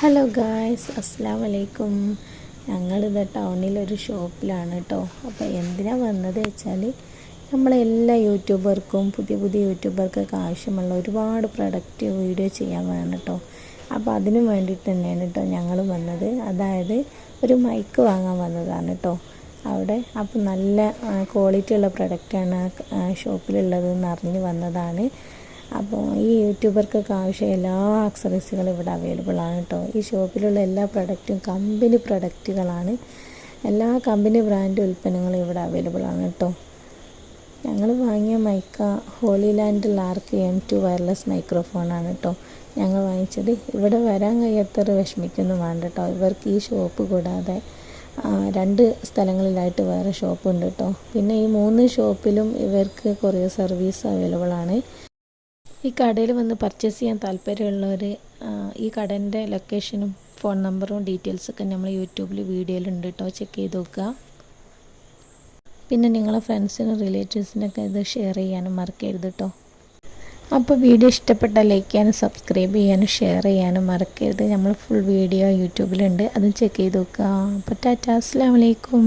Hello guys അസ്സാം വലൈക്കും ഞങ്ങളിത് ടൗണിലൊരു ഷോപ്പിലാണ് കേട്ടോ അപ്പോൾ എന്തിനാണ് വന്നത് വെച്ചാൽ നമ്മളെല്ലാ യൂട്യൂബർക്കും പുതിയ പുതിയ യൂട്യൂബർക്കൊക്കെ ആവശ്യമുള്ള ഒരുപാട് പ്രൊഡക്റ്റ് വീഡിയോ ചെയ്യാൻ വേണം കേട്ടോ അപ്പോൾ അതിന് വേണ്ടിയിട്ട് തന്നെയാണ് കേട്ടോ ഞങ്ങൾ വന്നത്. അതായത് ഒരു മൈക്ക് വാങ്ങാൻ വന്നതാണ് കേട്ടോ അവിടെ അപ്പോൾ നല്ല ക്വാളിറ്റി ഉള്ള പ്രൊഡക്റ്റാണ് ആ ഷോപ്പിലുള്ളതെന്ന് അറിഞ്ഞ് വന്നതാണ്. അപ്പോൾ ഈ യൂട്യൂബർക്കൊക്കെ ആവശ്യം എല്ലാ അക്സറീസുകളും ഇവിടെ അവൈലബിൾ ആണ് കേട്ടോ ഈ ഷോപ്പിലുള്ള എല്ലാ പ്രൊഡക്റ്റും കമ്പനി പ്രൊഡക്റ്റുകളാണ് എല്ലാ കമ്പനി ബ്രാൻഡ് ഉൽപ്പന്നങ്ങളും ഇവിടെ അവൈലബിൾ ആണ് കേട്ടോ ഞങ്ങൾ വാങ്ങിയ mica Hollyland Lark M two wireless മൈക്രോഫോണാണ് കേട്ടോ ഞങ്ങൾ വാങ്ങിച്ചത്. ഇവിടെ വരാൻ കഴിയാത്തവർ വിഷമിക്കുന്നു വേണ്ട കേട്ടോ ഇവർക്ക് ഈ ഷോപ്പ് കൂടാതെ രണ്ട് സ്ഥലങ്ങളിലായിട്ട് വേറെ ഷോപ്പുണ്ട് കേട്ടോ പിന്നെ ഈ മൂന്ന് ഷോപ്പിലും ഇവർക്ക് കുറേ സർവീസ് അവൈലബിൾ ആണ്. ഈ കടയിൽ വന്ന് പർച്ചേസ് ചെയ്യാൻ താല്പര്യമുള്ളവർ ഈ കടന്റെ ലൊക്കേഷനും ഫോൺ നമ്പറും ഡീറ്റെയിൽസൊക്കെ നമ്മൾ യൂട്യൂബിൽ വീഡിയോയിലുണ്ട് കേട്ടോ ചെക്ക് ചെയ്ത് നോക്കുക. പിന്നെ നിങ്ങളെ ഫ്രണ്ട്സിനും റിലേറ്റീവ്സിനൊക്കെ ഇത് ഷെയർ ചെയ്യാനും മറക്കരുത് കേട്ടോ അപ്പോൾ വീഡിയോ ഇഷ്ടപ്പെട്ടാൽ ലൈക്ക് ചെയ്യാനും സബ്സ്ക്രൈബ് ചെയ്യാനും ഷെയർ ചെയ്യാനും മറക്കരുത്. നമ്മൾ ഫുൾ വീഡിയോ യൂട്യൂബിലുണ്ട്. അതും ചെക്ക് ചെയ്ത് നോക്കുക. അപ്പോൾ ടാറ്റാ അസ്സാം വലൈക്കും